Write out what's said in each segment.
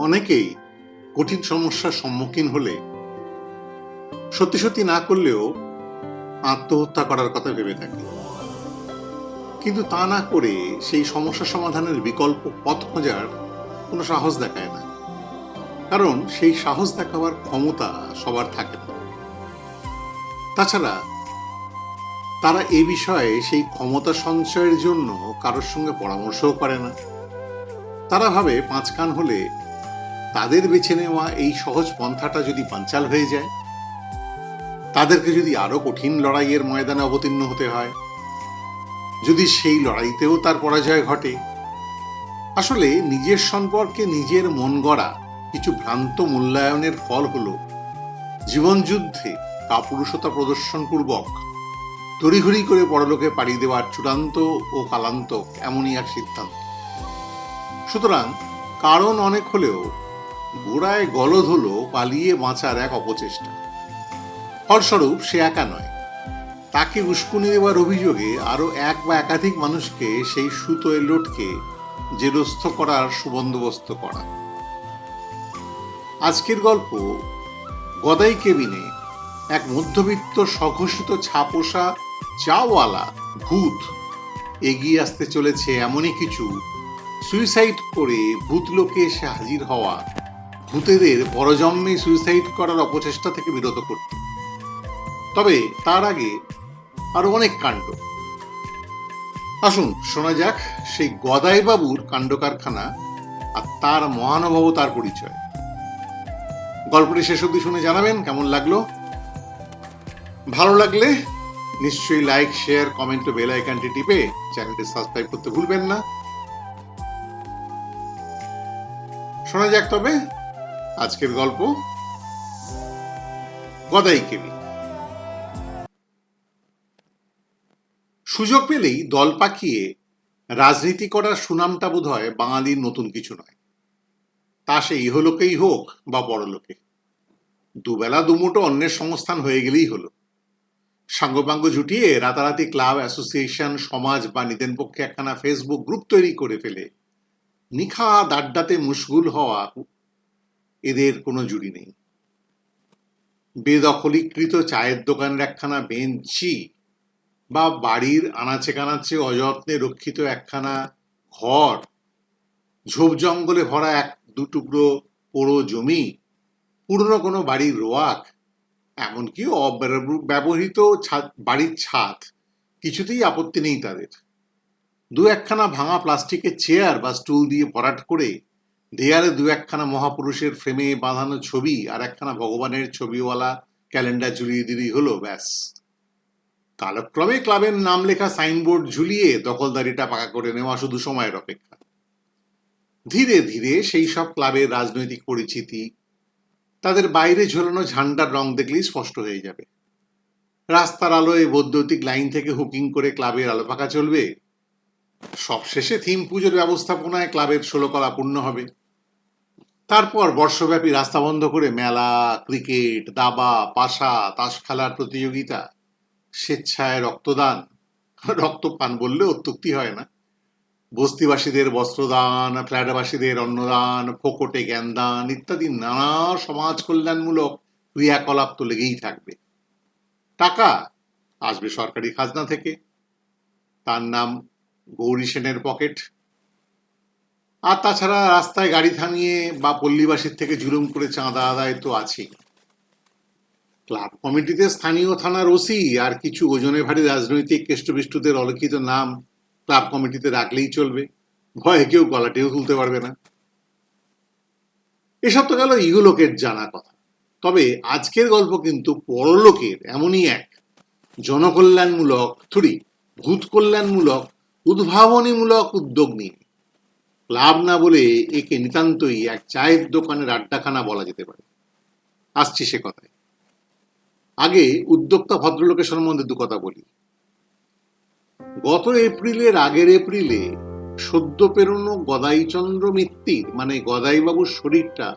অনেকেই কঠিন সমস্যার সম্মুখীন হলে সত্যি সত্যি না করলেও আত্মহত্যা করার কথা ভেবে থাকে। কিন্তু তা না করে সেই সমস্যা সমাধানের বিকল্প পথ খোঁজার কোনো সাহস দেখায় না। কারণ সেই সাহস দেখাবার ক্ষমতা সবার থাকে না। তাছাড়া তারা এ বিষয়ে সেই ক্ষমতা সঞ্চয়ের জন্য কারোর সঙ্গে পরামর্শও করে না। তারা ভাবে পাঁচ কান হলে তাদের বেছে নেওয়া এই সহজ পন্থাটা যদি পাঞ্চাল হয়ে যায়, তাদেরকে যদি আরও কঠিন লড়াইয়ের ময়দানে অবতীর্ণ হতে হয়, যদি সেই লড়াইতেও তার পরাজয় ঘটে, আসলে নিজের সম্পর্কে নিজের মন গড়া কিছু ভ্রান্ত মূল্যায়নের ফল হল জীবনযুদ্ধে কাপুরুষতা প্রদর্শন পূর্বক তড়িঘড়ি করে পরলোকে পাড়ি দেওয়ার চূড়ান্ত ও কালান্তক এমনই এক সিদ্ধান্ত। সুতরাং কারণ অনেক হলেও গোড়ায় গলদ হল পালিয়ে বাঁচার এক অপচেষ্টা। ফলস্বরূপ সে একা নয়। তাকে উস্কুনি দেওয়ার অভিযোগে আরও এক বা একাধিক মানুষকে সেই সুতোয় লটকে জেরস্থ করার সুবন্দোবস্ত করা। আজকের গল্প গদাই কেবিনে এক মধ্যবিত্ত স্বঘোষিত ছাপোষা চাওয়ালা ভূত এগিয়ে আসতে চলেছে এমনই কিছু সুইসাইড করে ভূত লোকে এসে হাজির হওয়া ভূতেদের পরজন্মে সুইসাইড করার অপচেষ্টা থেকে বিরত করতে। তবে তার আগে আরও অনেক কাণ্ড। আসুন, শোনা যাক সেই গদাই বাবুর কাণ্ড কারখানা আর তার মহানুভবতার পরিচয়। গল্পটি শেষ অব্দি শুনে জানাবেন কেমন লাগল? ভালো লাগলে নিশ্চয়ই লাইক শেয়ার কমেন্ট ও বেল আইকনটি টিপে চ্যানেলটি সাবস্ক্রাইব করতে ভুলবেন না। শোনা যাক তবে আজকের গল্প গদাই কেবি সুযোগ পেলেই দল পাকিয়ে রাজনীতি করার সুনামটা বোধ হয় বাঙালির নতুন কিছু নয়। তা সে ইহলোকেই হোক বা বড়লোকে। দুবেলা দুমুটো অন্যের সংস্থান হয়ে গেলেই হলো। সাঙ্গপাঙ্গ জুটিয়ে রাতারাতি ক্লাব অ্যাসোসিয়েশন, সমাজ বা নিদেন পক্ষে একখানা ফেসবুক গ্রুপ তৈরি করে ফেলে। নিখা দাড্ডাতে মুশগুল হওয়া এদের কোনো জুড়ি নেই। বেদখলীকৃত চায়ের দোকানের একখানা বেঞ্চি বা বাড়ির আনাচে কানাচে অযত্নে রক্ষিত একখানা ঘর, ঝোপ জঙ্গলে ভরা এক দু টুকরো পোড়ো জমি, পুরনো কোনো বাড়ির রোয়াক, এমনকি অব্যবহৃত ছাদ, বাড়ির ছাদ, কিছুতেই আপত্তি নেই তাদের। দু একখানা ভাঙা প্লাস্টিকের চেয়ার বা স্টুল দিয়ে ভরাট করে দেয়ালে দু একখানা মহাপুরুষের ফ্রেমে বাঁধানো ছবি আর একখানা ভগবানের ছবিওয়ালা ক্যালেন্ডার ঝুলিয়ে দিলেই হলো, ব্যাস। কালক্রমে ক্লাবের নাম লেখা সাইনবোর্ড ঝুলিয়ে দখলদারিটা পাকা করে নেওয়া শুধু সময়ের অপেক্ষা। ধীরে ধীরে সেই সব ক্লাবের রাজনৈতিক পরিচিতি, তাদের বাইরে ঝোলানো ঝান্ডার রং দেখলেই স্পষ্ট হয়ে যাবে। রাস্তার আলোয় বৈদ্যুতিক লাইন থেকে হুকিং করে ক্লাবের আলো পাকা চলবে। সবশেষে থিম পুজোর ব্যবস্থাপনায় ক্লাবের ষোলকলা পূর্ণ হবে। তারপর বর্ষব্যাপী রাস্তা বন্ধ করে মেলা, ক্রিকেট, দাবা, পাশা, তাস খেলার প্রতিযোগিতা, স্বেচ্ছায় রক্তদান, রক্তপান বললে অত্যুক্তি হয় না। বস্তিবাসীদের বস্ত্রদান, ফ্ল্যাটবাসীদের অন্নদান, ফোকটে জ্ঞানদান ইত্যাদি নানা সমাজ কল্যাণমূলক ক্রিয়াকলাপ তো লেগেই থাকবে। টাকা আসবে সরকারি খাজনা থেকে। তার নাম গৌরী সেনের পকেট। আর তাছাড়া রাস্তায় গাড়ি থামিয়ে বা পল্লীবাসীর থেকে জুলুম করে চাঁদা আদায় তো আছেই। ক্লাব কমিটিতে স্থানীয় থানার ওসি আর কিছু ওজনে ভারী রাজনৈতিক কেষ্টবিষ্টুদের অলিখিত নাম ক্লাব কমিটিতে রাখলেই চলবে। ভয়ে কেউ গলাটেও তুলতে পারবে না। এসব তো গেল ইগুলোকের জানা কথা। তবে আজকের গল্প কিন্তু পরলোকের এমনই এক। জনকল্যাণমূলক থুড়ি ভূত কল্যাণমূলক উদ্ভাবনীমূলক উদ্যোগ নিয়ে। ক্লাব না বলে একে নিতান্তই এক চায়ের দোকানের আড্ডাখানা বলা যেতে পারে। আসছি সে কথায়। আগে উদ্যোক্তা ভদ্রলোকের সম্বন্ধে দু কথা বলি। গত এপ্রিলের আগের এপ্রিলে সদ্য পেরোনো গদাইচন্দ্র মিত্তির মানে গদাইবাবুর শরীরটা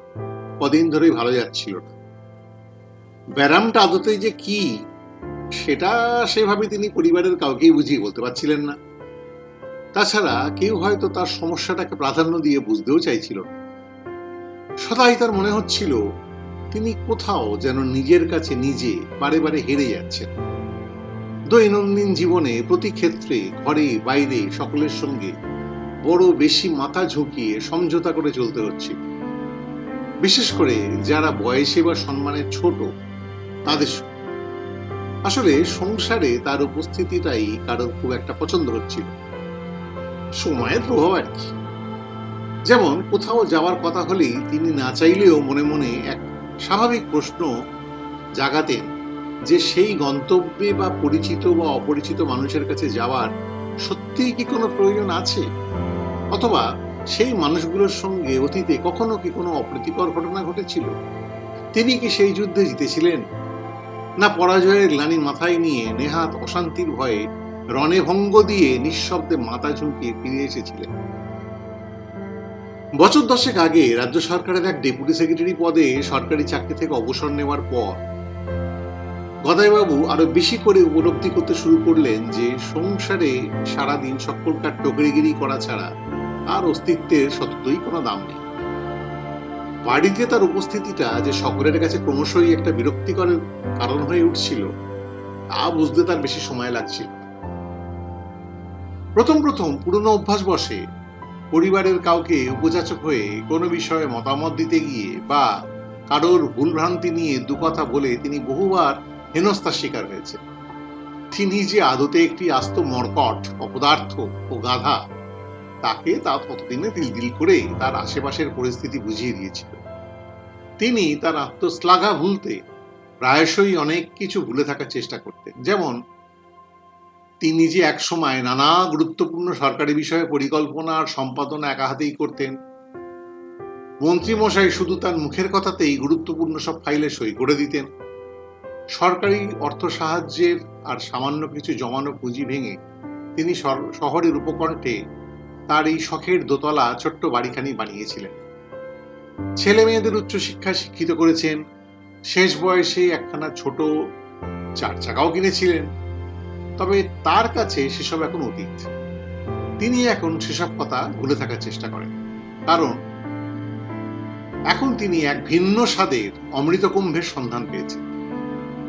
কদিন ধরেই ভালো যাচ্ছিল না। ব্যারামটা আদতে যে কি, সেটা সেভাবে তিনি পরিবারের কাউকেই বুঝিয়ে বলতে পারছিলেন না। তাছাড়া কেউ হয়তো তার সমস্যাটাকে প্রাধান্য দিয়ে বুঝতেও চাইছিল না। সদাই তার মনে হচ্ছিল, তিনি কোথাও যেন নিজের কাছে নিজে বারে বারে হেরে যাচ্ছেন। দৈনন্দিন জীবনে প্রতি ক্ষেত্রে ঘরে, বাইরে, সকলের সঙ্গে বড় বেশি মাথা ঝুঁকিয়ে সমঝোতা করে চলতে হচ্ছে বিশেষ করে যারা বয়সে বা সম্মানে ছোট, তাদের আসলে সংসারে তার উপস্থিতিটাই কারোর খুব একটা পছন্দ হচ্ছিল সময়ের প্রভাব আর কি। যেমন, কোথাও যাওয়ার কথা হলেই তিনি না চাইলেও মনে মনে এক স্বাভাবিক প্রশ্ন জাগাতেন যে, সেই গন্তব্যে বা পরিচিত বা অপরিচিত মানুষের কাছে যাওয়ার সত্যিই কি কোনো প্রয়োজন আছে? অথবা সেই মানুষগুলোর সঙ্গে অতীতে কখনো কি কোনো অপ্রীতিকর ঘটনা ঘটেছিল? তিনি কি সেই যুদ্ধে জিতেছিলেন? না পরাজয়ের গ্লানি মাথায় নিয়ে নেহাত অশান্তির ভয়ে রণে ভঙ্গ দিয়ে নিঃশব্দে মাথা ঝুঁকিয়ে ফিরে এসেছিলেন বছর দশেক আগে রাজ্য সরকারের এক ডেপুটি সেক্রেটারি পদে সরকারি চাকরি থেকে অবসর নেওয়ার পর গদাইবাবু আরও বেশি করে উপলব্ধি করতে শুরু করলেন যে সংসারে সারাদিন সকলকার টোকরিগিরি করা ছাড়া তার অস্তিত্বের সত্যই কোনো দাম নেই বাড়িতে তার উপস্থিতিটা যে সকলের কাছে ক্রমশই একটা বিরক্তিকর কারণ হয়ে উঠছিল, তা বুঝতে তার বেশি সময় লাগছিল। প্রথম প্রথম পুরনো অভ্যাস বসে। পরিবারের কাউকে উপযাচক হয়ে কোনো বিষয়ে মতামত দিতে গিয়ে বা কারোর ভুলভ্রান্তি নিয়ে দু কথা বলে তিনি বহুবার হেনস্থার শিকার হয়েছে তিনি যে আদতে একটি আস্ত মর্কট, অপদার্থ ও গাধা, তাকে তা ততদিনে দিল দিল করে তার আশেপাশের পরিস্থিতি বুঝিয়ে দিয়েছিল। তিনি তার আত্মশ্লাঘা ভুলতে প্রায়শই অনেক কিছু ভুলে থাকার চেষ্টা করতেন। যেমন তিনি যে একসময় নানা গুরুত্বপূর্ণ সরকারি বিষয়ে পরিকল্পনা আর সম্পাদনা একা হাতেই করতেন। মন্ত্রীমশাই শুধু তার মুখের কথাতেই গুরুত্বপূর্ণ সব ফাইলে সই করে দিতেন। সরকারি অর্থ সাহায্যের আর সামান্য কিছু জমানো পুঁজি ভেঙে তিনি শহরের উপকণ্ঠে তার এই শখের দোতলা ছোট্ট বাড়িখানি বানিয়েছিলেন। ছেলে মেয়েদের উচ্চশিক্ষায় শিক্ষিত করেছেন। শেষ বয়সে একখানা ছোট চার চাকাও কিনেছিলেন। তবে তার কাছে সেসব এখন অতীত। তিনি এখন সেসব কথা ভুলে থাকার চেষ্টা করেন। কারণ, এখন তিনি এক ভিন্ন স্বাদের অমৃতকুম্ভের সন্ধান পেয়েছেন।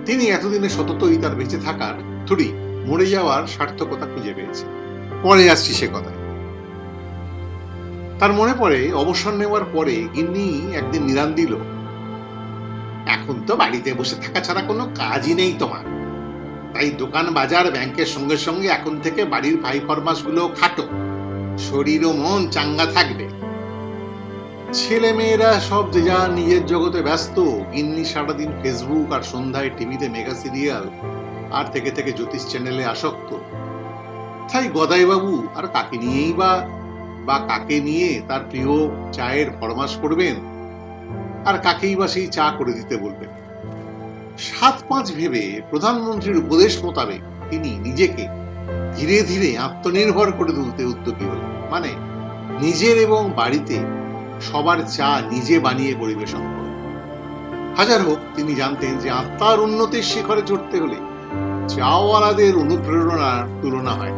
তিনি এতদিনে সততই তার বেঁচে থাকার থুড়ি মরে যাওয়ার সার্থকতা খুঁজে পেয়েছে পরে আসছি সে কথা তার মনে পড়ে, অবসর নেওয়ার পরে গিন্নি একদিন নিদান দিল এখন তো বাড়িতে বসে থাকা ছাড়া কোনো কাজই নেই তোমার। তাই দোকান বাজার ব্যাংকের সঙ্গে সঙ্গে এখন থেকে বাড়ির ভাই ফরমাসগুলো খাটো। শরীর ও মন চাঙ্গা থাকবে। ছেলে মেয়েরা সব যে যা নিজের জগতে ব্যস্ত, গিন্নি সারাদিন ফেসবুক আর সন্ধ্যায় টিভিতে মেগা সিরিয়াল আর থেকে থেকে জ্যোতিষ চ্যানেলে আসক্ত। তাই গদাইবাবু আর কাকে নিয়েই বা বা কাকে নিয়ে তার প্রিয় চায়ের ফরমাস করবেন? আর কাকেই বা সেই চা করে দিতে বলবেন? সাত পাঁচ ভেবে প্রধানমন্ত্রীর উপদেশ মোতাবেক তিনি নিজেকে ধীরে ধীরে আত্মনির্ভর করে তুলতে উদ্যোগী হলেন মানে নিজের এবং বাড়িতে সবার চা নিজে বানিয়ে পরিবেশন করেন হাজার হোক তিনি জানতেন যে আত্মার উন্নতির শিখরে চড়তে হলে চাওয়ালাদের অনুপ্রেরণার তুলনা হয়।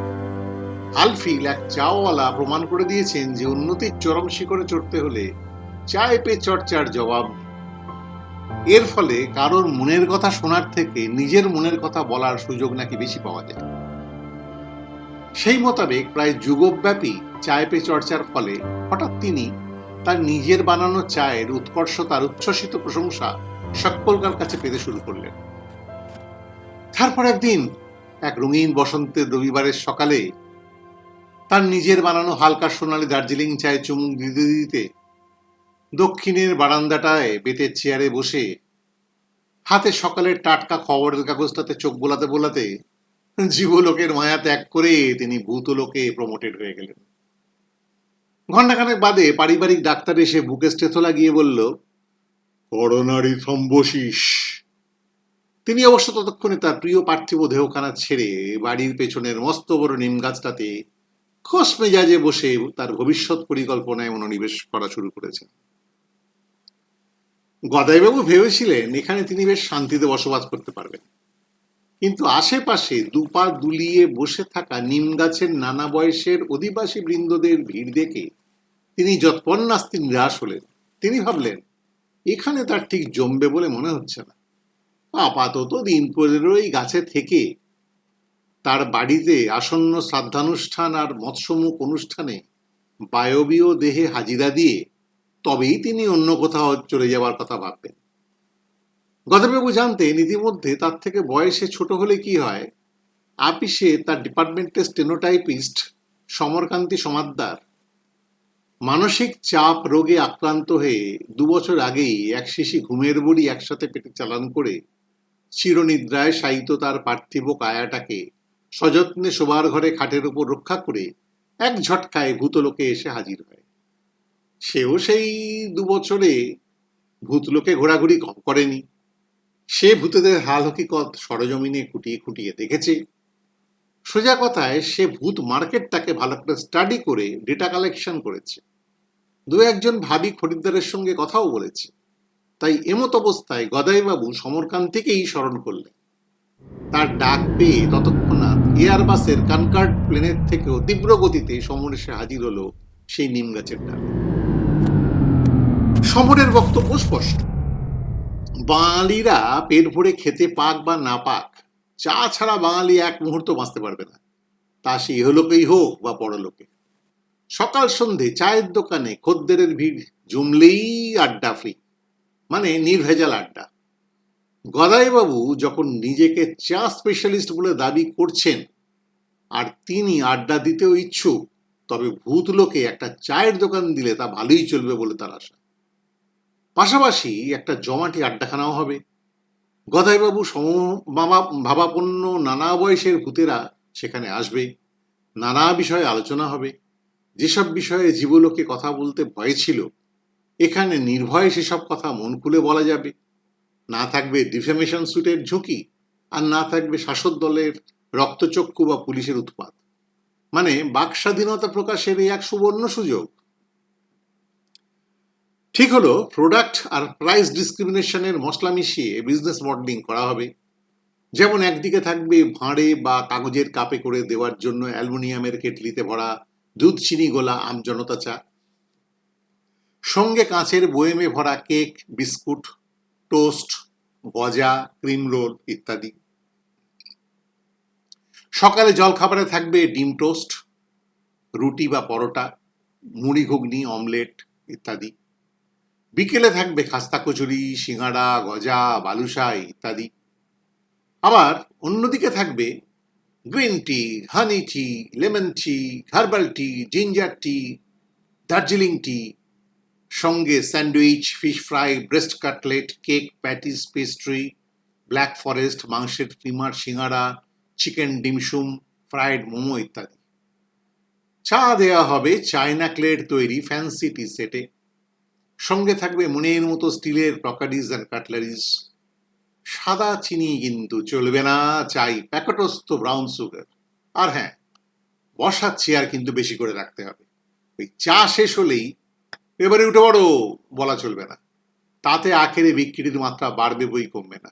আলফিল এক চাওয়ালা প্রমাণ করে দিয়েছেন যে উন্নতির চরম শিখরে চড়তে হলে চায় পে চর্চার জবাব নেই। এর ফলে কারোর মনের কথা শোনার থেকে নিজের মনের কথা বলার সুযোগ নাকি বেশি পাওয়া যায়? সেই মোতাবেক প্রায় যুগব্যাপী চায় পে চর্চার ফলে হঠাৎ তিনি তার নিজের বানানো চায়ের উৎকর্ষতার উচ্ছ্বসিত প্রশংসা সকলকার কাছে পেতে শুরু করলেন। তারপর একদিন এক রঙিন বসন্তের রবিবারের সকালে তার নিজের বানানো হালকা সোনালি দার্জিলিং চায়ে চুমুক দিতে দিতে দক্ষিণের বারান্দাটায় বেতের চেয়ারে বসে, হাতে সকালের টাটকা খবরের কাগজটাতে চোখ বোলাতে বোলাতে জীবলোকের মায়া ত্যাগ করে তিনি ভূতলোকে প্রমোটেড হয়ে গেলেন। ঘণ্টাখানেক বাদে পারিবারিক ডাক্তার এসে বুকে স্টেথো লাগিয়ে বলল করোনারি থম্বোসিস তিনি অবশ্য ততক্ষণে তার প্রিয় পার্থিব দেহখানা ছেড়ে বাড়ির পেছনের মস্ত বড় নিম গাছটাতে খোস মেজাজে বসে তার ভবিষ্যৎ পরিকল্পনায় মনোনিবেশ করা শুরু করেছেন। গদাইবাবু ভেবেছিলেন এখানে তিনি বেশ শান্তিতে বসবাস করতে পারবেন। কিন্তু আশেপাশে দুপা দুলিয়ে বসে থাকা নিম গাছের নানা বয়সের অধিবাসী বৃন্দদের ভিড় দেখে তিনি যৎপন্নাস্তি নিরাশ হলেন। তিনি ভাবলেন, এখানে তার ঠিক জমবে বলে মনে হচ্ছে না। আপাতত দিন এই গাছে থেকে তার বাড়িতে আসন্ন শ্রাদ্ধানুষ্ঠান আর মৎস্যমুখ অনুষ্ঠানে বায়বীয় দেহে হাজিরা দিয়ে তবেই তিনি অন্য কোথাও চলে যাওয়ার কথা ভাববেন। গদাবাবু জানতেন ইতিমধ্যে তার থেকে বয়সে ছোট হলে কি হয়। আপিসে তার ডিপার্টমেন্টের স্টেনোটাইপিস্ট সমরকান্তি সমাদ্দার মানসিক চাপ রোগে আক্রান্ত হয়ে দুবছর আগেই এক শিশি ঘুমের বড়ি একসাথে পেটে চালান করে চিরনিদ্রায় শায়িত তার পার্থিব কায়াটাকে সযত্নে শোবার ঘরে খাটের উপর রক্ষা করে এক ঝটকায় ভূতলোকে এসে হাজির হয়। সেও সেই দুবছরে ভূতলোকে ঘোরাঘুরি কম করেনি। সে ভূতেদের হাল হকিকত সরজমিনে খুঁটিয়ে খুঁটিয়ে দেখেছে। সোজা কথায় সে ভূত মার্কেটটাকে ভালো করে স্টাডি করে ডেটা কালেকশন করেছে। দু একজন ভাবি খরিদ্দারের সঙ্গে কথাও বলেছে। তাই এমত অবস্থায় গদাইবাবু সমরকান্তিকেই স্মরণ করলেন। তার ডাক পেয়ে ততক্ষণাৎ এয়ারবাসের কানকার্ড প্লেনের থেকেও তীব্র গতিতে সমর এসে হাজির হলো সেই নিম গাছের ডালে। সমরের বক্তব্য স্পষ্ট। বাঙালিরা পেট ভরে খেতে পাক বা না পাক, চা ছাড়া বাঙালি এক মুহূর্ত বাঁচতে পারবে না। তা সে ইহলোকেই হোক বা পরলোকে। সকাল সন্ধে চায়ের দোকানে খদ্দের ভিড় জমলেই আড্ডা ফ্রি মানে নির্ভেজাল আড্ডা। গদাইবাবু যখন নিজেকে চা স্পেশালিস্ট বলে দাবি করছেন, আর তিনি আড্ডা দিতেও ইচ্ছুক, তবে ভূত লোকে একটা চায়ের দোকান দিলে তা ভালোই চলবে বলে তার আশা। পাশাপাশি একটা জমাটি আড্ডাখানাও হবে। গদাইবাবু সম ভাবাপন্ন নানা বয়সের ভূতেরা সেখানে আসবে। নানা বিষয়ে আলোচনা হবে। যেসব বিষয়ে জীবলোকে কথা বলতে ভয় ছিল, এখানে নির্ভয়ে সেসব কথা মন খুলে বলা যাবে। না থাকবে ডিফেমেশন সুটের ঝুঁকি, আর না থাকবে শাসক দলের রক্তচক্ষু বা পুলিশের উৎপাত। মানে বাক স্বাধীনতা প্রকাশের এই এক সুবর্ণ সুযোগ ঠিক হলো প্রোডাক্ট আর প্রাইস ডিসক্রিমিনেশনের মশলা মিশিয়ে বিজনেস মডেলিং করা হবে। যেমন একদিকে থাকবে ভাঁড়ে বা কাগজের কাপে করে দেওয়ার জন্য অ্যালুমিনিয়ামের কেটলিতে ভরা দুধ, চিনি, গোলা আমজনতা চা। সঙ্গে কাঁচের বয়েমে ভরা কেক, বিস্কুট, টোস্ট, গজা, ক্রিম রোল ইত্যাদি। সকালে জলখাবারে থাকবে ডিম টোস্ট, রুটি বা পরোটা, মুড়ি, ঘুগনি, অমলেট ইত্যাদি। বিকেলে থাকবে খাস্তা কচুরি সিঙ্গাড়া গজা বালুশাই ইত্যাদি। আবার অন্যদিকে থাকবে green tea, honey tea, lemon tea, herbal tea, ginger tea, Darjeeling tea, সঙ্গে sandwich, fish fry, breast cutlet, cake, patties, pastry, black forest, মাংসের ট্রিমার সিঙ্গাড়া chicken dim sum fried momo ইত্যাদি। চা দেওয়া হবে চায়না ক্লেড তৈরি ফ্যান্সি টি সেটে। সঙ্গে থাকবে মনের মতো স্টিলের ক্রকারিজ অ্যান্ড কাটলারিজ সাদা চিনি কিন্তু চলবে না, চাই প্যাকেটস্থ ব্রাউন সুগার আর হ্যাঁ বসার চেয়ার কিন্তু বেশি করে রাখতে হবে। ওই চা শেষ হলেই এবারে উঠে বড় বলা চলবে না। তাতে আখেরে বিক্রির মাত্রা বাড়বে বই কমবে না।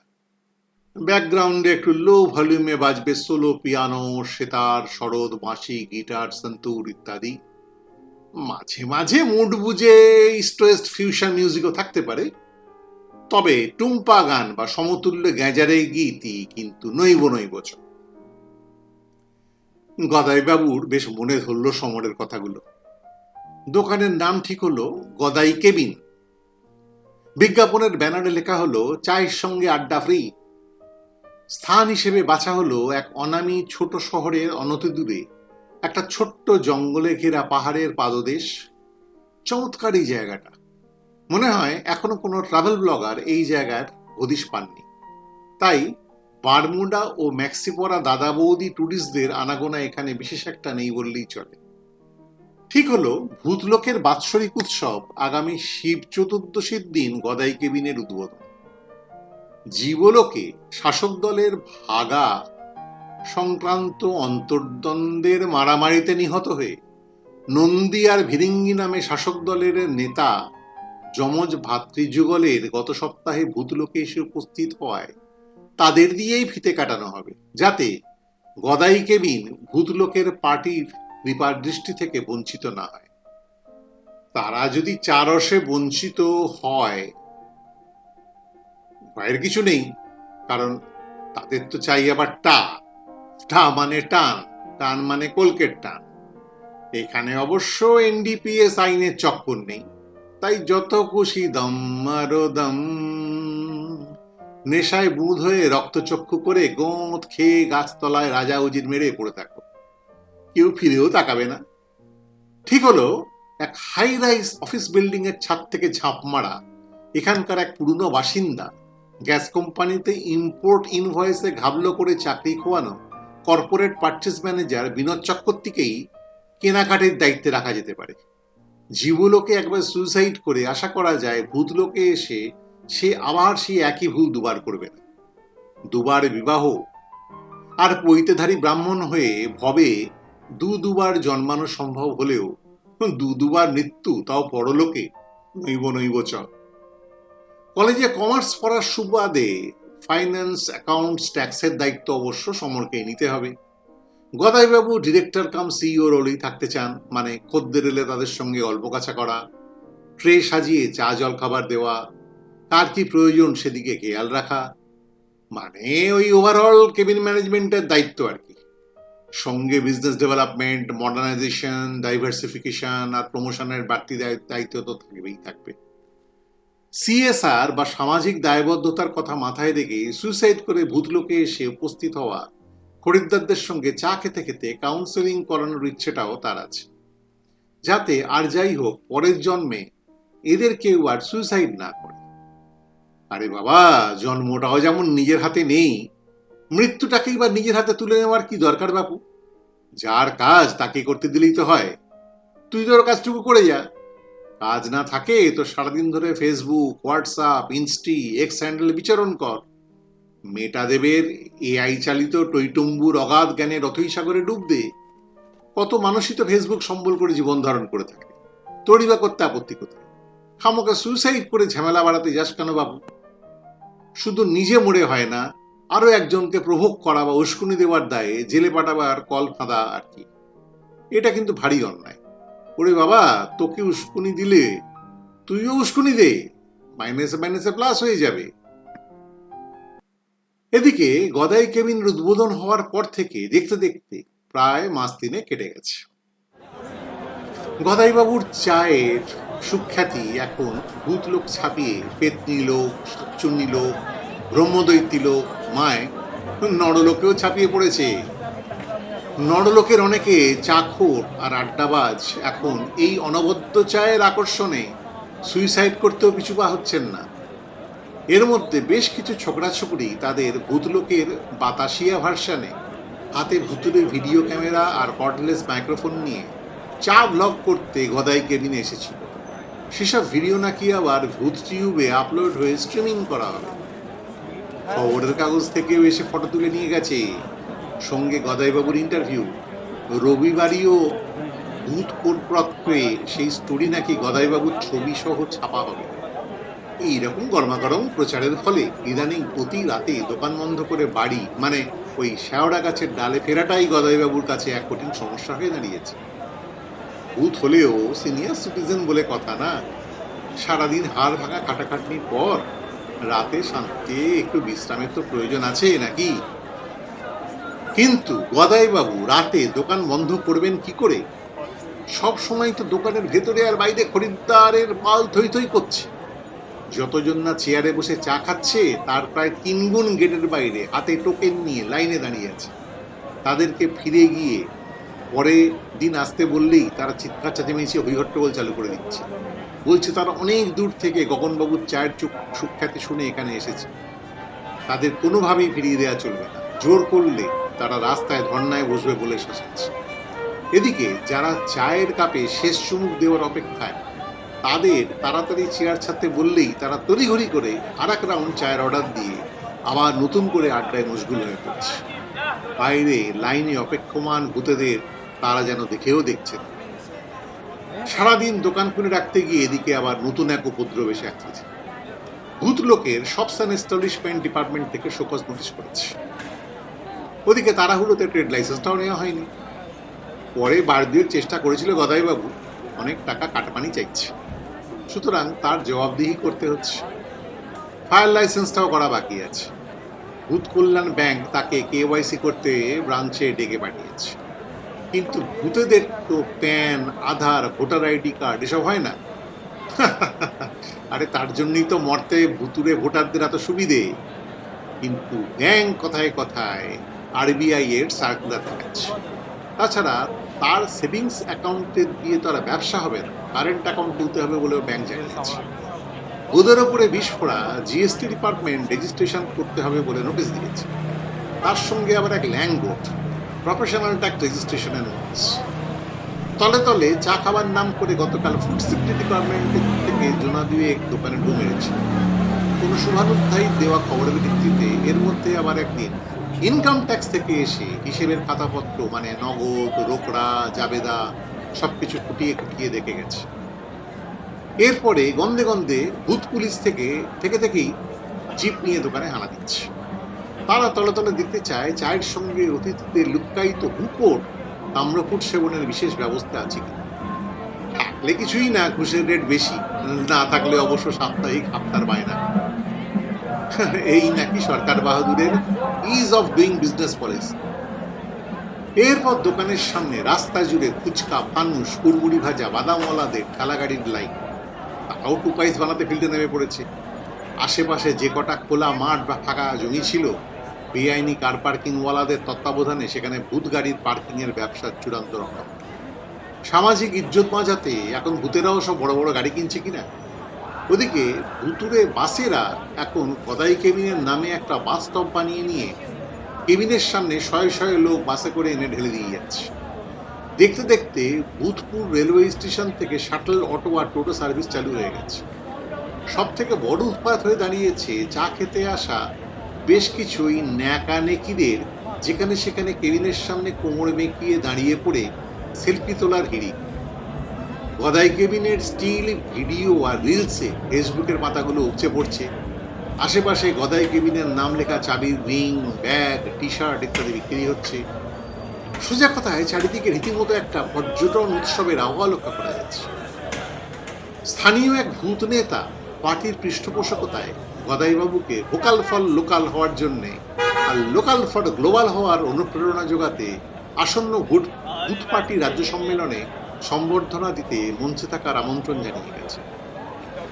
ব্যাকগ্রাউন্ডে একটু লো ভলিউমে বাজবে সোলো পিয়ানো সেতার সরদ বাঁশি গিটার সন্তুর ইত্যাদি। মাঝে মাঝে মুড বুঝে স্ট্রেসড ফিউশন মিউজিকও থাকতে পারে। তবে টুম্পা গান বা সমতুল্য গ্যাজারে গীতি কিন্তু নৈব নৈব চ। গদাইবাবুর বেশ মনে ধরল সমরের কথাগুলো। দোকানের নাম ঠিক হলো গদাই কেবিন। বিজ্ঞাপনের ব্যানারে লেখা হলো, চায়ের সঙ্গে আড্ডা ফ্রি। স্থান হিসেবে বাছা হলো এক অনামী ছোট শহরের অনতিদূরে একটা ছোট্ট জঙ্গলে ঘেরা পাহাড়ের পাদদেশ, চমৎকার এই জায়গাটা। মনে হয় এখনও কোনো ট্রাভেল ব্লগার এই জায়গার হদিশ পাননি। তাই বারমুডা ও ম্যাক্সিপোরা দাদা বৌদি ট্যুরিস্টদের আনাগোনা এখানে বিশেষ একটা নেই বললেই চলে। ঠিক হলো ভূতলোকের বাৎসরিক উৎসব আগামী শিব চতুর্দশীর দিন গদাই কেবিনের উদ্বোধন। জীবলোকে শাসক দলের ভাগা সংক্রান্ত অন্তর্দ্বন্দ্বের মারামারিতে নিহত হয়ে নন্দী আর ভিরিঙ্গি নামে শাসক দলের নেতা যমজ ভাতৃযুগলের গত সপ্তাহে ভূতলোকে এসে উপস্থিত হওয়ায় তাদের দিয়েই ফিতে কাটানো হবে, যাতে গদাই কেবিন ভূতলোকের পার্টির কৃপার দৃষ্টি থেকে বঞ্চিত না হয়। তারা যদি চা রসে বঞ্চিত হয়, ভয়ের কিছু নেই, কারণ তাদের তো চাই আবার টা। টা মানে টান টান মানে কলকের টান। এখানে অবশ্য এনডিপিএস আইনের চক্কর নেই, তাই যত খুশি দম দম। নেশায় বুধ হয়ে রক্তচক্ষু করে গোঁত খেয়ে গাছতলায় রাজা উজির মেরে পড়ে থাকো। কেউ ফিরেও তাকাবে না। ঠিক হলো, এক হাই রাইজ অফিস বিল্ডিং এর ছাদ থেকে ঝাঁপ মারা এখানকার এক পুরনো বাসিন্দা গ্যাস কোম্পানিতে ইম্পোর্ট ইনভয়েসে ঘাবলো করে চাকরি খোয়ানো কর্পোরেট পারচেস ম্যানেজার বিনোদ চক্রবর্তীকেই কেনাকাটির দায়িত্বে রাখা যেতে পারে। জীবলোকে একবার সুইসাইড করে আশা করা যায় ভূতলোকে এসে সে আবার সেই একই ভুল দুবার করবে না। দুবার বিবাহ আর পৈতেধারী ব্রাহ্মণ হয়ে ভবে দু দুবার জন্মানো সম্ভব হলেও দু দুবার মৃত্যু তাও পরলোকে নৈব নৈব কলেজে কমার্স পড়ার সুবাদে ফাইন্যান্স অ্যাকাউন্টস ট্যাক্সের দায়িত্ব অবশ্য সমরকে নিতে হবে। গদাইবাবু ডিরেক্টর কাম সিইও রোলেই থাকতে চান মানে খদ্দের এলে তাদের সঙ্গে অল্প কাছা করা, ট্রে সাজিয়ে চা জল খাবার দেওয়া কার কি প্রয়োজন সেদিকে খেয়াল রাখা মানে ওই ওভারঅল কেবিন ম্যানেজমেন্টের দায়িত্ব আর কি। সঙ্গে বিজনেস ডেভেলপমেন্ট মডার্নাইজেশন ডাইভার্সিফিকেশন আর প্রমোশনের বাড়তি দায়- দায়িত্ব তো থাকবেই, থাকবে। সিএসআর বা সামাজিক দায়বদ্ধতার কথা মাথায় রেখে সুইসাইড করে ভূতলোকে এসে উপস্থিত হওয়া খরিদ্দারদের সঙ্গে চা খেতে খেতে কাউন্সেলিং করানোর ইচ্ছেটাও তার আছে। যাতে আর যাই হোক, পরের জন্মে এদের কেউ আর সুইসাইড না করে। আরে বাবা, জন্মটাও যেমন নিজের হাতে নেই মৃত্যুটাকেই বা নিজের হাতে তুলে নেওয়ার কি দরকার বাপু? যার কাজ তাকে করতে দিলেই তো হয়। তুই তোর কাজটুকু করে যা। কাজ না থাকে তো সারাদিন ধরে ফেসবুক হোয়াটসঅ্যাপ ইনস্টি এক্স হ্যান্ডেলে বিচরণ কর। মেটাদেবের এআই চালিত টৈটম্বুর অগাধ জ্ঞানে রথই সাগরে ডুব দে। কত মানুষই তো ফেসবুক সম্বল করে জীবন ধারণ করে থাকে। তোরই বা করতে আপত্তি কোথায়? খামোকা সুইসাইড করে ঝামেলা বাড়াতে যাস কেন বাবু? শুধু নিজে মরে হয় না, আরও একজনকে প্রভোগ করা বা উস্কুনি দেওয়ার দায়ে জেলে পাঠাবার কল ফাঁদা আর কি। এটা কিন্তু ভারী অন্যায়। ওরে বাবা, তোকে উস্কুনি দিলে, তুইও উস্কুনি দে মাইনাসে মাইনাসে প্লাস হয়ে যাবে। এদিকে গদাই কেবিনের উদ্বোধন হওয়ার পর থেকে দেখতে দেখতে প্রায় মাস তিনে কেটে গেছে। গদাইবাবুর চায়ের সুখ্যাতি এখন ভূত লোক ছাপিয়ে পেতনি লোক চুন্নি লোক ব্রহ্মদৈত্যী লোক মায় নরলোকেও ছাপিয়ে পড়েছে। নরলোকের অনেকে চাখর আর আড্ডাবাজ এখন এই অনবদ্য চায়ের আকর্ষণে সুইসাইড করতেও পিছু পা হচ্ছেন না। এর মধ্যে বেশ কিছু ছোকরাছুকরি তাদের ভূতলোকের বাতাসিয়া ভার্সানে, হাতে ভুতুরে ভিডিও ক্যামেরা আর কর্ডলেস মাইক্রোফোন নিয়ে চা ব্লগ করতে গদাই কেবিনে এসেছিল। সেসব ভিডিও নাকি আবার ভূত টিউবে আপলোড হয়ে স্ট্রিমিং করা হবে। খবরের কাগজ থেকেও এসে ফটো তুলে নিয়ে গেছে। সঙ্গে গদাইবাবুর ইন্টারভিউ রবিবারইও ভূত কোটপ্রত্রে সেই স্টোরি নাকি গদাইবাবুর ছবি সহ ছাপা হবে। এইরকম গরমাগরম প্রচারের ফলে ইদানিং প্রতি রাতে দোকান বন্ধ করে বাড়ি মানে ওই শেওড়া গাছের ডালে ফেরাটাই গদাইবাবুর কাছে এক কঠিন সমস্যা হয়ে দাঁড়িয়েছে। ভূত হলেও সিনিয়র সিটিজেন বলে কথা না। সারাদিন হাড় ভাঙা খাটাখাটনির পর রাতে শান্তিতে একটু বিশ্রামের তো প্রয়োজন আছে নাকি? কিন্তু গদাইবাবু রাতে দোকান বন্ধ করবেন কি করে? সব সময় তো দোকানের ভেতরে আর বাইরে খরিদ্দারের পাল থই থই করছে। যতজন না চেয়ারে বসে চা খাচ্ছে, তার প্রায় তিন গুণ গেটের বাইরে হাতে টোকেন নিয়ে লাইনে দাঁড়িয়ে আছে। তাদেরকে ফিরে গিয়ে পরে দিন আসতে বললেই তারা চিৎকার চেঁচামেচি হইহট্টগোল চালু করে দিচ্ছে। বলছে, তারা অনেক দূর থেকে গগনবাবুর চায়ের চুপ সুখ্যাতি শুনে এখানে এসেছে। তাদের কোনোভাবেই ফিরিয়ে দেওয়া চলবে না। জোর করলে তারা রাস্তায় ধর্নায় বসবে বলে শাসাচ্ছে এদিকে যারা চায়ের কাপে শেষ চুমুক দেওয়ার অপেক্ষায়, তাদের তাড়াতাড়ি চেয়ার ছাড়তে বললেই তারা তড়িঘড়ি করে আর এক রাউন্ড চায়ের অর্ডার দিয়ে আবার নতুন করে আড্ডায় মশগুল হয়ে পড়ছে। বাইরে লাইনে অপেক্ষমান ভূতেদের তারা যেন দেখেও দেখছেন সারাদিন দোকান খুলে রাখতে গিয়ে এদিকে আবার নতুন এক উপদ্রব এসে আসতেছে ভূত লোকের সবসান এস্টাবলিশমেন্ট ডিপার্টমেন্ট থেকে শোকজ নোটিশ করেছে। ওদিকে তাড়াহুড়োতে ট্রেড লাইসেন্সটাও নেওয়া হয়নি। পরে বাড়ির চেষ্টা করেছিল গদাইবাবু, অনেক টাকা কাটমানি চাইছে। সুতরাং তার জবাবদিহি করতে হচ্ছে। ফায়ার লাইসেন্সটাও করা বাকি আছে। ভূত কল্যাণ ব্যাংক তাকে কেওয়াইসি করতে ব্রাঞ্চে ডেকে পাঠিয়েছে। কিন্তু ভূতেদের তো PAN, Aadhaar, voter ID card এসব হয় না। আরে তার জন্যই তো মর্তে ভুতুরে ভোটারদের এত সুবিধে। কিন্তু ব্যাংক কথায় কথায় আরবিআই এর সার্কুলার দেখাচ্ছে তাছাড়া তার সেভিংস অ্যাকাউন্টে দিয়ে তো আর ব্যবসা হবে না। কারেন্ট অ্যাকাউন্ট তুলতে হবে বলেও ব্যাংক জানিয়েছে। ওদের ওপরে বিস্ফোরা জিএসটি ডিপার্টমেন্ট রেজিস্ট্রেশন করতে হবে বলে নোটিশ দিয়েছে। তার সঙ্গে আবার এক ল্যাঙ্গোট প্রফেশনাল ট্যাক্স রেজিস্ট্রেশনের নোটিশ তলে তলে চা খাবার নাম করে গতকাল ফুড সেফটি ডিপার্টমেন্টের থেকে জোনা দিয়ে এক দোকানে ঢু মেরেছে কোনো শুভানুধ্যায়ী দেওয়া খবরের ভিত্তিতে এর মধ্যে আবার একদিন ইনকাম ট্যাক্স থেকে এসে হিসেবের খাতাপত্র মানে নগদ, রোকড়া, জাবেদা সব কিছু খুঁটিয়ে খুঁটিয়ে দেখে গেছে। এরপরে গন্ধে গন্ধে ভূত পুলিশ থেকে থেকে থেকেই জিপ নিয়ে দোকানে হানা দিচ্ছে। তারা তলে তলে দেখতে চায়, চায়ের সঙ্গে অতিথিদের লুক্কায়িত হুপোর তাম্রপুট সেবনের বিশেষ ব্যবস্থা আছে কি থাকলে কিছুই না, ঘুষের রেট বেশি। না থাকলে অবশ্য সাপ্তাহিক হাপ্তার বায়না। এই নাকি সরকার বাহাদুরের ease of doing business policy এরপর দোকানের সামনে রাস্তা জুড়ে ফুচকা ফানুস কুড়মুড়ি ভাজা বাদামওয়ালাদের ঠেলাগাড়ির লাইন তারাও টু পাইস বানাতে ফিল্ডে নেমে পড়েছে। আশেপাশে যে কটা খোলা মাঠ বা ফাঁকা জমি ছিল, বেআইনি কার পার্কিংওয়ালাদের তত্ত্বাবধানে সেখানে ভূত গাড়ির পার্কিংয়ের ব্যবসার চূড়ান্ত রকম সামাজিক ইজ্জত বাঁচাতে এখন ভূতেরাও সব বড় বড় গাড়ি কিনছে কিনা? ওদিকে ভুতুরে বাসেরা এখন কদাই কেবিনের নামে একটা বাস স্টপ বানিয়ে নিয়ে কেবিনের সামনে শয়ে শয়ে লোক বাসে করে এনে ঢেলে দিয়ে যাচ্ছে। দেখতে দেখতে ভূতপুর রেলওয়ে স্টেশন থেকে শাটল অটো আর টোটো সার্ভিস চালু হয়ে গেছে। সব থেকে বড় উৎপাত হয়ে দাঁড়িয়েছে চা খেতে আসা বেশ কিছুই ন্যাকা নেকিদের যেখানে সেখানে কেবিনের সামনে কোমর বেঁকিয়ে দাঁড়িয়ে পড়ে সেলফি তোলার হিড়ি গদাই কেবিনের স্টিল, ভিডিও আর রিলসে ফেসবুকের পাতাগুলো উপচে পড়ছে। আশেপাশে গদাই কেবিনের নাম লেখা চাবির রিং, ব্যাগ টি শার্ট ইত্যাদি বিক্রি হচ্ছে। সোজা কথায় চারিদিকে রীতিমতো একটা পর্যটন উৎসবের আবহাওয়া লক্ষ্য করা যাচ্ছে। স্থানীয় এক ভূত নেতা পার্টির পৃষ্ঠপোষকতায় গদাইবাবুকে ভোকাল ফল লোকাল হওয়ার জন্যে আর লোকাল ফর গ্লোবাল হওয়ার অনুপ্রেরণা যোগাতে আসন্ন ভোট বুথ পার্টি রাজ্য সম্মেলনে সম্বর্ধনা দিতে মঞ্চে থাকার আমন্ত্রণ জানিয়ে গেছে।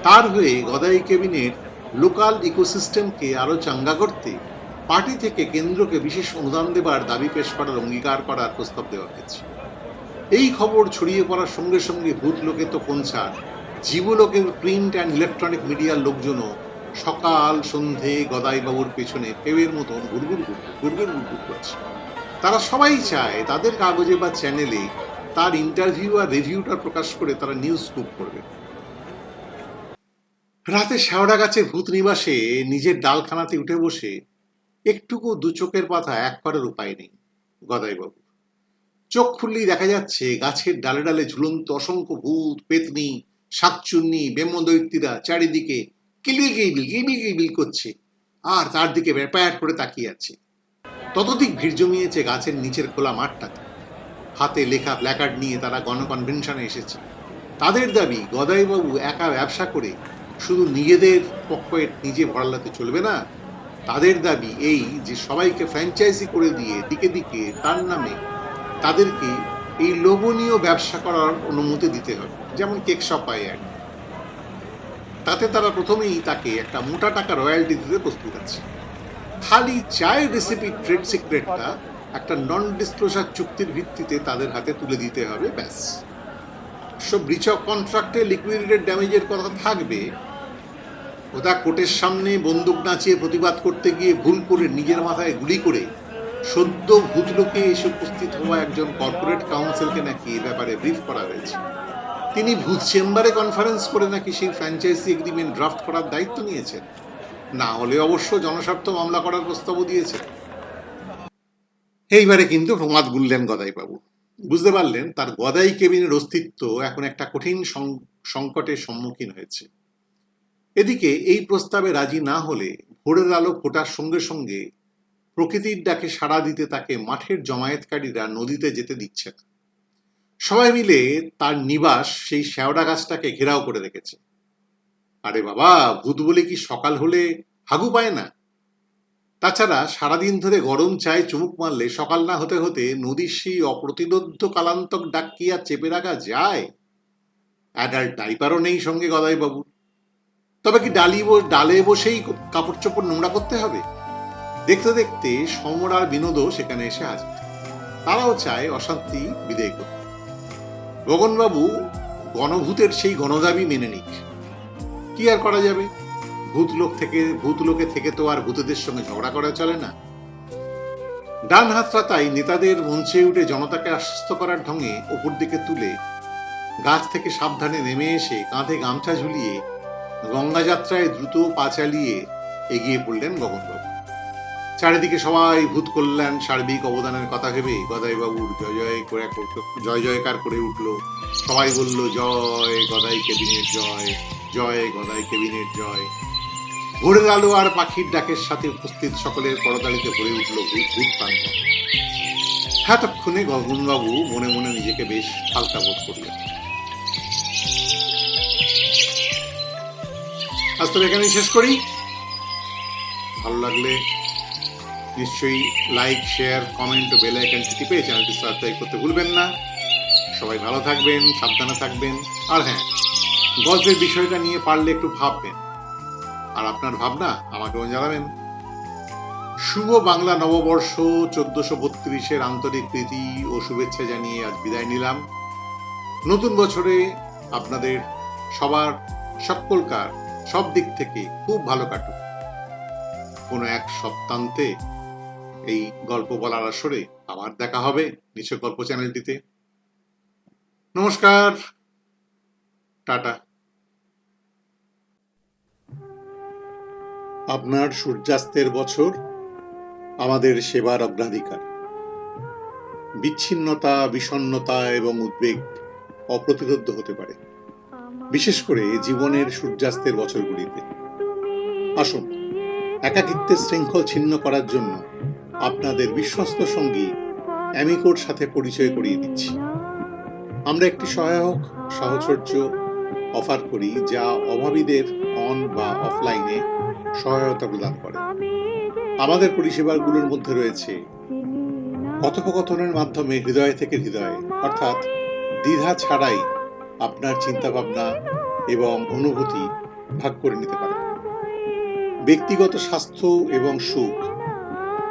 তার হয়ে গদাই ক্যাবিনেট লোকাল ইকোসিস্টেমকে আরও চাঙ্গা করতে পার্টি থেকে কেন্দ্রকে বিশেষ অনুদান দেবার দাবি পেশ করার অঙ্গীকার করার প্রস্তাব দেওয়া হয়েছে। এই খবর ছড়িয়ে পড়ার সঙ্গে সঙ্গে ভূত লোকে তো পৌঁছার জীবলোকের প্রিন্ট অ্যান্ড ইলেকট্রনিক মিডিয়ার লোকজনও সকাল সন্ধে গদাইবাবুর পেছনে পেবের মতন গুড়গুড় গুড়গুড় গুড়গুড় করছে। তারা সবাই চায় তাদের কাগজে বা চ্যানেলে তার ইন্টারভিউ আর রিভিউটা প্রকাশ করে তারা নিউজ স্কুপ করবে। রাতে শেওড়া গাছের ভূত নিবাসে নিজের ডালখানাতে উঠে বসে একটুকু দু চোখের পাতা এক করার উপায় নেই, গদাইবাবু। চোখ খুললেই দেখা যাচ্ছে গাছের ডালে ডালে ঝুলন্ত অসংখ্য ভূত, পেতনি, শাকচুন্নি বেমদৈত্যীরা চারিদিকে কিলবিল কিলবিল কিলবিল কিলবিল করছে আর তার দিকে ব্যাপায়াট করে তাকিয়ে আছে। ততদিক ভিড় জমিয়েছে গাছের নিচের খোলা মাঠটাতে। হাতে লেখা প্ল্যাকার্ড নিয়ে তারা গণকনভেনশনে এসেছে। তাদের দাবি, গদাইবাবু একা ব্যবসা করে শুধু নিজেদের পকেট নিজে ভরালাতে চলবে না, তাদের দাবি এই যে সবাইকে ফ্র্যাঞ্চাইজি করে দিয়ে দিকে দিকে তার নামে তাদেরকে এই লোভনীয় ব্যবসা করার অনুমতি দিতে হবে, যেমন কেক শপ পায় আর তাতে তারা প্রথমেই তাকে একটা মোটা টাকা রয়্যালটি দিতে প্রস্তুত আছে। খালি চায়ের রেসিপি ট্রেড সিক্রেটটা একটা নন ডিসক্লোজার চুক্তির ভিত্তিতে তাদের হাতে তুলে দিতে হবে, ব্যাস। সব ব্রিচ অফ কন্ট্রাক্টে লিকুইডেটেড ড্যামেজের কথা থাকবে, ওটা কোর্টের সামনে বন্দুক নাচিয়ে প্রতিবাদ করতে গিয়ে ভুল করে নিজের মাথায় গুলি করে সদ্য ভূতলোকে এসে উপস্থিত হওয়া একজন কর্পোরেট কাউন্সিলকে নাকি এ ব্যাপারে ব্রিফ করা হয়েছে। তিনি ভূত চেম্বারে কনফারেন্স করে নাকি সেই ফ্র্যাঞ্চাইজি এগ্রিমেন্ট ড্রাফট করার দায়িত্ব নিয়েছেন। না হলে অবশ্য জনস্বার্থ মামলা করার প্রস্তাবও দিয়েছে এইবারে কিন্তু প্রমাদ গুললেন গদাইবাবু। বুঝতে পারলেন, তার গদাই কেবিনের অস্তিত্ব এখন একটা কঠিন সংকটের সম্মুখীন হয়েছে। এদিকে এই প্রস্তাবে রাজি না হলে ভোরের আলো ফোটার সঙ্গে সঙ্গে প্রকৃতির ডাকে সাড়া দিতে তাকে মাঠের জমায়েতকারীরা নদীতে যেতে দিচ্ছে না সবাই মিলে তার নিবাস সেই শ্যাওড়া গাছটাকে ঘেরাও করে রেখেছে। আরে বাবা, ভূত বলে কি সকাল হলে হাগু পায় না? তাছাড়া সারাদিন ধরে গরম চায় চুমুক মারলে সকাল না হতে হতে নদীর সেই অপ্রতিরোধ্য কালান্তক ডাক কি আর চেপে রাখা যায়? অ্যাডাল্ট ডাইপারও নেই সঙ্গে গদাই বাবু তবে কি ডালি ডালে বসেই কাপড় চোপড় নোংরা করতে হবে? দেখতে দেখতে সমর আর বিনোদও সেখানে এসে হাজির। তারাও চায় অশান্তি বিদায় করতে। গগনবাবু গণভূতের সেই গণদাবি মেনে নিক। কি আর করা যাবে? ভূত লোক থেকে ভূত লোকে থেকে তো আর ভূতদের সঙ্গে ঝগড়া করা চলে না। ডান হাতটা তাই নেতাদের মঞ্চে উঠে জনতাকে আশ্বস্ত করার ঢঙে ওপর দিকে তুলে গাছ থেকে সাবধানে নেমে এসে কাঁধে গামছা ঝুলিয়ে গঙ্গা যাত্রায় দ্রুত পা চালিয়ে এগিয়ে পড়লেন গগনবাবু। চারিদিকে সবাই ভূত কল্যাণ, সার্বিক অবদানের কথা ভেবে গদাইবাবুর জয় জয় করে জয় জয়কার করে উঠল। সবাই বলল, জয় গদাই কেবিনেট জয় জয় গদাই কেবিনেট জয়। ভোরের আলো আর পাখির ডাকের সাথে উপস্থিত সকলের করতালিতে ভরে উঠল ভূত প্রান্ত হ্যাঁ তক্ষণে গগনবাবু মনে মনে নিজেকে বেশ হালকা বোধ করলেন। আজ তবে এখানেই শেষ করি। ভালো লাগলে নিশ্চয়ই লাইক শেয়ার কমেন্ট ও বেল আইকনটি টিপে চ্যানেলটি সাবস্ক্রাইব করতে ভুলবেন না। সবাই ভালো থাকবেন, সাবধানে থাকবেন। আর হ্যাঁ গল্পের বিষয়টা নিয়ে পারলে একটু ভাববেন। আর আপনার ভাবনা, আমাকেও জানাবেন। শুভ বাংলা নববর্ষ, চোদ্দশো বত্রিশের আন্তরিক প্রীতি ও শুভেচ্ছা জানিয়ে আজ বিদায় নিলাম। নতুন বছরে আপনাদের সবার সকলকার সব দিক থেকে খুব ভালো কাটুক। কোনো এক সপ্তান্তে এই গল্প বলার আসরে আবার দেখা হবে নিশ্চয় গল্প চ্যানেলটিতে। নমস্কার, টাটা। আপনার সূর্যাস্তের বছর আমাদের সেবার অগ্রাধিকার। বিচ্ছিন্নতা বিষণ্ণতা এবং উদ্বেগ অপ্রতিরোধ্য হতে পারে। বিশেষ করে জীবনের সূর্যাস্তের বছরগুলিতে। আসুন, একাকিত্বের শৃঙ্খল ছিন্ন করার জন্য আপনাদের বিশ্বস্ত সঙ্গী অ্যামিকোর সাথে পরিচয় করিয়ে দিচ্ছি। আমরা একটি সহায়ক, সাহচর্য অফার করি যা অভাবীদের অন বা অফলাইনে সহায়তা প্রদান করে। আমাদের পরিষেবাগুলোর মধ্যে রয়েছে কথোপকথনের মাধ্যমে হৃদয় থেকে হৃদয়ে, অর্থাৎ দ্বিধা ছাড়াই আপনার চিন্তাভাবনা এবং অনুভূতি ভাগ করে নিতে পারেন। ব্যক্তিগত স্বাস্থ্য এবং সুখ,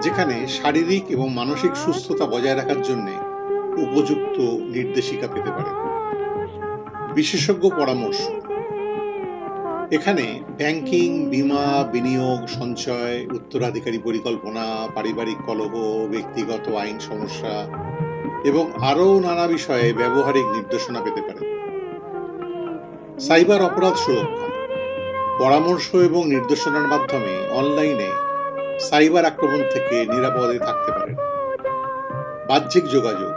যেখানে শারীরিক এবং মানসিক সুস্থতা বজায় রাখার জন্য উপযুক্ত নির্দেশিকা পেতে পারেন। বিশেষজ্ঞ পরামর্শ এখানে ব্যাংকিং, বীমা, বিনিয়োগ, সঞ্চয়, উত্তরাধিকারী পরিকল্পনা, পারিবারিক কলহ, ব্যক্তিগত আইন সমস্যা এবং আরও নানা বিষয়ে ব্যবহারিক নির্দেশনা পেতে পারেন সাইবার অপরাধ সুরক্ষা, পরামর্শ এবং নির্দেশনার মাধ্যমে অনলাইনে সাইবার আক্রমণ থেকে নিরাপদে থাকতে পারেন। বাহ্যিক যোগাযোগ,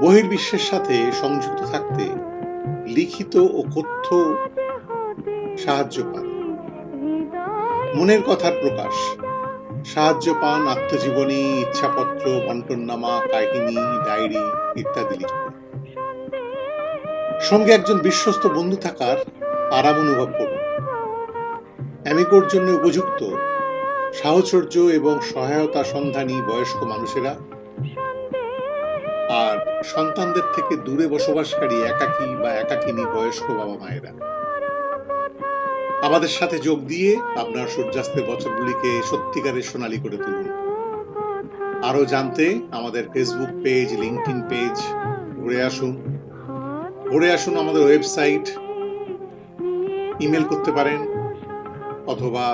বহির্বিশ্বের সাথে সংযুক্ত থাকতে লিখিত ও কথ্য সাহায্য পান। মনের কথার প্রকাশ। সাহায্য পান, আত্মজীবনী, ইচ্ছাপত্র, বন্টননামা, কাহিনী, ডায়েরি ইত্যাদি লিখতে সঙ্গে একজন বিশ্বস্ত বন্ধু থাকার আরাম অনুভব করুন। অ্যামিকোর জন্য উপযুক্ত, সাহচর্য এবং সহায়তা সন্ধানী বয়স্ক মানুষেরা আর সন্তানদের থেকে দূরে বসবাসকারী একাকী বা একাকিনী বয়স্ক বাবা মায়েরা আমাদের সাথে যোগ দিয়ে আপনার সূর্যাস্তের বছরগুলিকে সত্যিকারের সোনালি করে তুলুন। আরও জানতে আমাদের ফেসবুক পেজ লিঙ্কডিন পেজ ঘুরে আসুন। ঘুরে আসুন আমাদের ওয়েবসাইট ইমেল করতে পারেন অথবা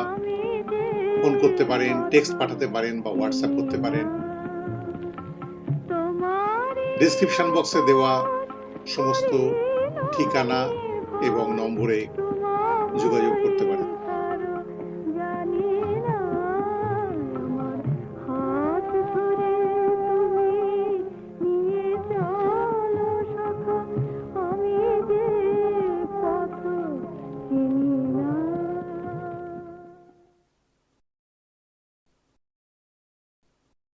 ফোন করতে পারেন টেক্সট পাঠাতে পারেন বা হোয়াটসঅ্যাপ করতে পারেন। ডিসক্রিপশন বক্সে দেওয়া সমস্ত ঠিকানা এবং নম্বরে যোগাযোগ করতে পারেন